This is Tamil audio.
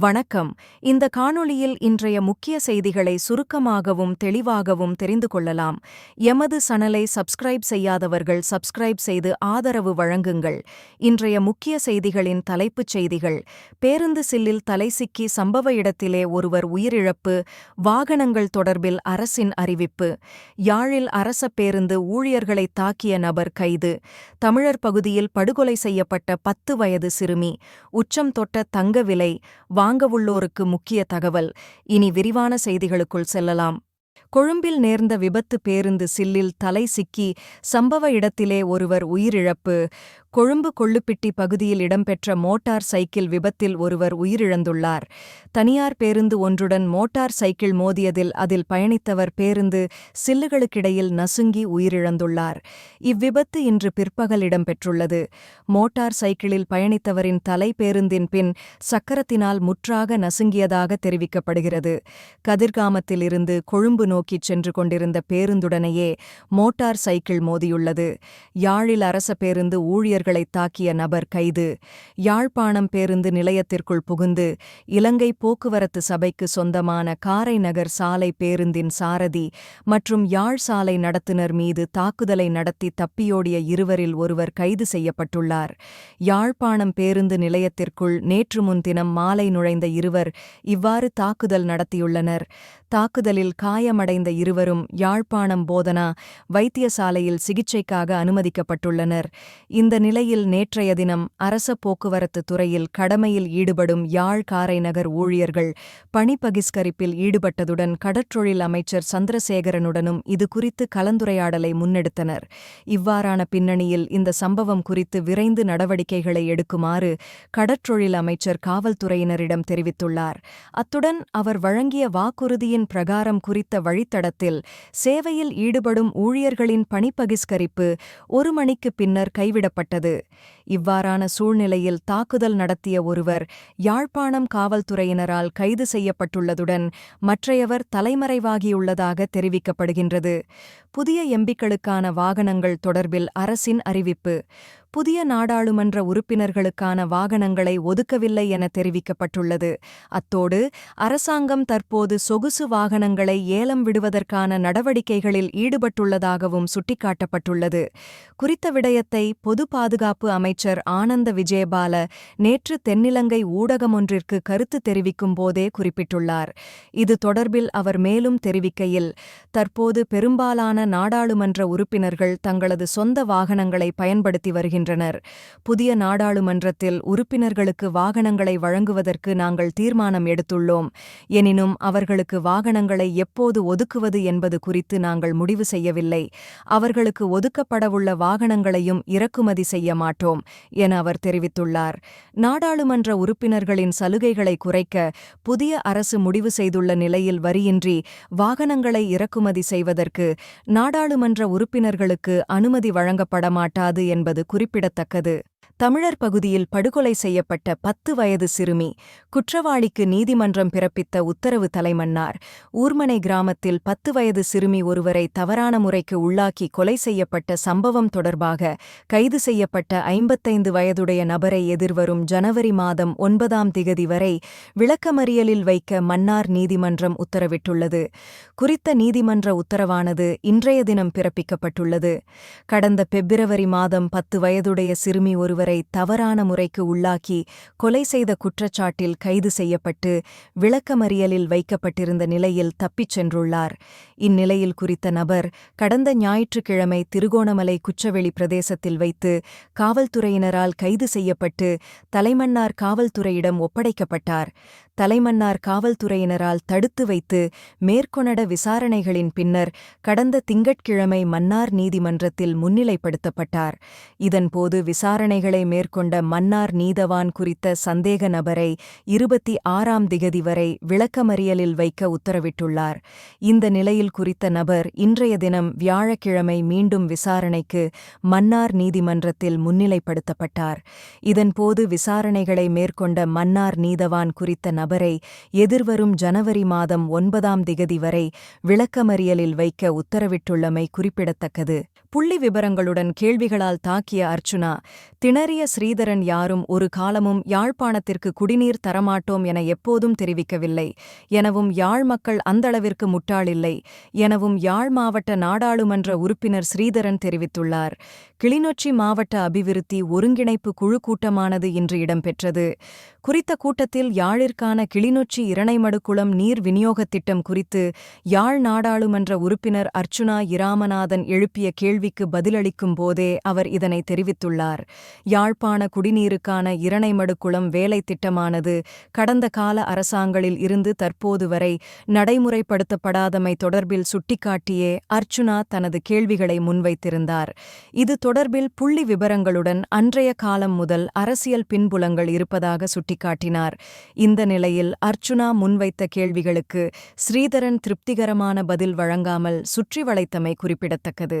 வணக்கம். இந்த காணொளியில் இன்றைய முக்கிய செய்திகளை சுருக்கமாகவும் தெளிவாகவும் தெரிந்து கொள்ளலாம். எமது சனலை சப்ஸ்கிரைப் செய்யாதவர்கள் சப்ஸ்கிரைப் செய்து ஆதரவு வழங்குங்கள். இன்றைய முக்கிய செய்திகளின் தலைப்புச் செய்திகள். பேருந்து சில்லில் தலை சிக்கி சம்பவ இடத்திலே ஒருவர் உயிரிழப்பு வாகனங்கள் தொடர்பில் அரசின் அறிவிப்பு. யாழில் அரச பேருந்து ஊழியர்களை தாக்கிய நபர் கைது. தமிழர் பகுதியில் படுகொலை செய்யப்பட்ட பத்து வயது சிறுமி. உச்சம் தொட்ட தங்க விலை வாங்கவுள்ளோருக்கு முக்கிய தகவல். இனி விரிவான செய்திகளுக்குள் செல்லலாம். கொழும்பில் நேர்ந்த விபத்து பேருந்து சில்லில் தலை சிக்கி சம்பவ இடத்திலே ஒருவர் உயிரிழப்பு. கொழும்பு கொள்ளுப்பிட்டி பகுதியில் இடம்பெற்ற மோட்டார் சைக்கிள் விபத்தில் ஒருவர் உயிரிழந்துள்ளார். தனியார் பேருந்து ஒன்றுடன் மோட்டார் சைக்கிள் மோதியதில் அதில் பயணித்தவர் பேருந்து சில்லுகளுக்கிடையில் நசுங்கி உயிரிழந்துள்ளார். இவ்விபத்து இன்று பிற்பகல் இடம்பெற்றுள்ளது. மோட்டார் சைக்கிளில் பயணித்தவரின் தலை பேருந்தின் பின் சக்கரத்தினால் முற்றாக நசுங்கியதாக தெரிவிக்கப்படுகிறது. கதிர்காமத்தில் இருந்து கொழும்பு நோக்கிச் சென்று கொண்டிருந்த பேருந்துடனேயே மோட்டார் சைக்கிள் மோதியுள்ளது. யாழில் அரச பேருந்து ஊழியர் இந்தியர்களை தாக்கிய நபர் கைது. யாழ்ப்பாணம் பேருந்து நிலையத்திற்குள் புகுந்து இலங்கை போக்குவரத்து சபைக்கு சொந்தமான காரை நகர் சாலை பேருந்தின் சாரதி மற்றும் யாழ் சாலை நடத்துனர் மீது தாக்குதலை நடத்தி தப்பியோடிய இருவரில் ஒருவர் கைது செய்யப்பட்டுள்ளார். யாழ்ப்பாணம் பேருந்து நிலையத்திற்குள் நேற்று முன்தினம் மாலை நுழைந்த இருவர் இவ்வாறு தாக்குதல் நடத்தியுள்ளனர். தாக்குதலில் காயமடைந்த இருவரும் யாழ்ப்பாணம் போதனா வைத்தியசாலையில் சிகிச்சைக்காக அனுமதிக்கப்பட்டுள்ளனர். இந்த நிலையில் நேற்றைய தினம் அரச போக்குவரத்து துறையில் கடமையில் ஈடுபடும் யாழ் காரைநகர் ஊழியர்கள் பணி பகிஸ்கரிப்பில் ஈடுபட்டதுடன் கடற்றொழில் அமைச்சர் சந்திரசேகரனுடனும் இது குறித்து கலந்துரையாடலை முன்னெடுத்தனர். இவ்வாறான பின்னணியில் இந்த சம்பவம் குறித்து விரைந்து நடவடிக்கைகளை எடுக்குமாறு கடற்றொழில் அமைச்சர் காவல்துறையினரிடம் தெரிவித்துள்ளார். அத்துடன் அவர் வழங்கிய வாக்குறுதியின் பிரகாரம் குறித்த வழித்தடத்தில் சேவையில் ஈடுபடும் ஊழியர்களின் பணிப்பகிஸ்கரிப்பு ஒரு மணிக்கு பின்னர் கைவிடப்பட்டது. இவ்வாறான சூழ்நிலையில் தாக்குதல் நடத்திய ஒருவர் யாழ்ப்பாணம் காவல்துறையினரால் கைது செய்யப்பட்டுள்ளதுடன் மற்றையவர் தலைமறைவாகியுள்ளதாக தெரிவிக்கப்படுகின்றது. புதிய எம்பிக்களுக்கான வாகனங்கள் தொடர்பில் அரசின் அறிவிப்பு புதிய நாடாளுமன்ற உறுப்பினர்களுக்கான வாகனங்களை ஒதுக்கவில்லை என தெரிவிக்கப்பட்டுள்ளது. அத்தோடு அரசாங்கம் தற்போது சொகுசு வாகனங்களை ஏலம் விடுவதற்கான நடவடிக்கைகளில் ஈடுபட்டுள்ளதாகவும் சுட்டிக்காட்டப்பட்டுள்ளது. குறித்த விடயத்தை பொது பாதுகாப்பு அமைச்சர் ஆனந்த விஜயபால நேற்று தென்னிலங்கை ஊடகம் ஒன்றிற்கு கருத்து தெரிவிக்கும் போதே குறிப்பிட்டுள்ளார். இது தொடர்பில் அவர் மேலும் தெரிவிக்கையில் தற்போது பெரும்பாலான நாடாளுமன்ற உறுப்பினர்கள் தங்களது சொந்த வாகனங்களை பயன்படுத்தி வருகின்றனர். வருகின்றனர். புதிய நாடாளுமன்றத்தில் உறுப்பினர்களுக்கு வாகனங்களை வழங்குவதற்கு நாங்கள் தீர்மானம் எடுத்துள்ளோம். எனினும் அவர்களுக்கு வாகனங்களை எப்போது ஒதுக்குவது என்பது குறித்து நாங்கள் முடிவு செய்யவில்லை. அவர்களுக்கு ஒதுக்கப்படவுள்ள வாகனங்களையும் இறக்குமதி செய்ய மாட்டோம் என அவர் தெரிவித்துள்ளார். நாடாளுமன்ற உறுப்பினர்களின் சலுகைகளை குறைக்க புதிய அரசு முடிவு செய்துள்ள நிலையில் வரியின்றி வாகனங்களை இறக்குமதி செய்வதற்கு நாடாளுமன்ற உறுப்பினர்களுக்கு அனுமதி வழங்கப்பட மாட்டாது என்பது குறிப்பிடத்தக்கது. தமிழர் பகுதியில் படுகொலை செய்யப்பட்ட பத்து வயது சிறுமி குற்றவாளிக்கு நீதிமன்றம் பிறப்பித்த உத்தரவு தலைமன்னார். ஊர்மனை கிராமத்தில் பத்து வயது சிறுமி ஒருவரை தவறான முறைக்கு உள்ளாக்கி கொலை செய்யப்பட்ட சம்பவம் தொடர்பாக கைது செய்யப்பட்ட ஐம்பத்தைந்து வயதுடைய நபரை எதிர்வரும் ஜனவரி மாதம் ஒன்பதாம் திகதி வரை விளக்கமறியலில் வைக்க மன்னார் நீதிமன்றம் உத்தரவிட்டுள்ளது. குறித்த நீதிமன்ற உத்தரவானது இன்றைய தினம் பிறப்பிக்கப்பட்டுள்ளது. கடந்த பிப்ரவரி மாதம் பத்து வயதுடைய சிறுமி ஒருவரை தவறான முறைக்கு உள்ளாக்கி கொலை செய்த குற்றச்சாட்டில் கைது செய்யப்பட்டு விளக்கமறியலில் வைக்கப்பட்டிருந்த நிலையில் தப்பிச் சென்றுள்ளார். இந்நிலையில் குறித்த நபர் கடந்த ஞாயிற்றுக்கிழமை திருகோணமலை குச்சவெளி பிரதேசத்தில் வைத்து காவல்துறையினரால் கைது செய்யப்பட்டு தலைமன்னார் காவல்துறையிடம் ஒப்படைக்கப்பட்டார். தலைமன்னார் காவல்துறையினரால் தடுத்து வைத்து மேற்கொணட விசாரணைகளின் பின்னர் கடந்த திங்கட்கிழமை மன்னார் நீதிமன்றத்தில் முன்னிலைப்படுத்தப்பட்டார். இதன் போது விசாரணைகளை மேற்கொண்ட மன்னார் நீதவான் குறித்த சந்தேக நபரை இருபத்தி ஆறாம் திகதி வரை விளக்கமறியலில் வைக்க உத்தரவிட்டுள்ளார். இந்த நிலையில் குறித்த நபர் இன்றைய தினம் வியாழக்கிழமை மீண்டும் விசாரணைக்கு மன்னார் நீதிமன்றத்தில் முன்னிலைப்படுத்தப்பட்டார். இதன்போது விசாரணைகளை மேற்கொண்ட மன்னார் நீதவான் குறித்த நபரை எதிர்வரும் ஜனவரி மாதம் ஒன்பதாம் திகதி வரை விளக்கமறியலில் வைக்க உத்தரவிட்டுள்ளமை குறிப்பிடத்தக்கது. புள்ளி விபரங்களுடன் கேள்விகளால் தாக்கிய அர்ச்சுனா திணறிய ஸ்ரீதரன் யாரும் ஒரு காலமும் யாழ்ப்பாணத்திற்கு குடிநீர் தரமாட்டோம் என எப்போதும் தெரிவிக்கவில்லை. எனவும் யாழ் மக்கள் அந்தளவிற்கு முட்டாளில்லை. எனவும் யாழ் மாவட்ட நாடாளுமன்ற உறுப்பினர் ஸ்ரீதரன் தெரிவித்துள்ளார். கிளிநொச்சி மாவட்ட அபிவிருத்தி ஒருங்கிணைப்பு குழு கூட்டமானது இன்று இடம்பெற்றது. குறித்த கூட்டத்தில் யாழிற்கான கிளிநொச்சி இரணைமடுக்குளம் நீர் விநியோகத் திட்டம் குறித்து யாழ் நாடாளுமன்ற உறுப்பினர் அர்ச்சுனா இராமநாதன் எழுப்பிய கேள்விக்கு பதிலளிக்கும் போதே அவர் இதனை தெரிவித்துள்ளார். யாழ்ப்பாண குடிநீருக்கான இரணைமடுக்குளம் வேலை திட்டமானது கடந்த கால அரசாங்களில் இருந்து தற்போது வரை நடைமுறைப்படுத்தப்படாதமை தொடர்பில் சுட்டிக்காட்டியே அர்ச்சுனா தனது கேள்விகளை முன்வைத்திருந்தார். இது தொடர்பில் புள்ளி விபரங்களுடன் அன்றைய காலம் முதல் அரசியல் பின்புலங்கள் இருப்பதாக சுட்டிக்காட்டினார். இந்த நிலையில் அர்ச்சுனா முன்வைத்த கேள்விகளுக்கு ஸ்ரீதரன் திருப்திகரமான பதில் வழங்காமல் சுற்றி வளைத்தமை குறிப்பிடத்தக்கது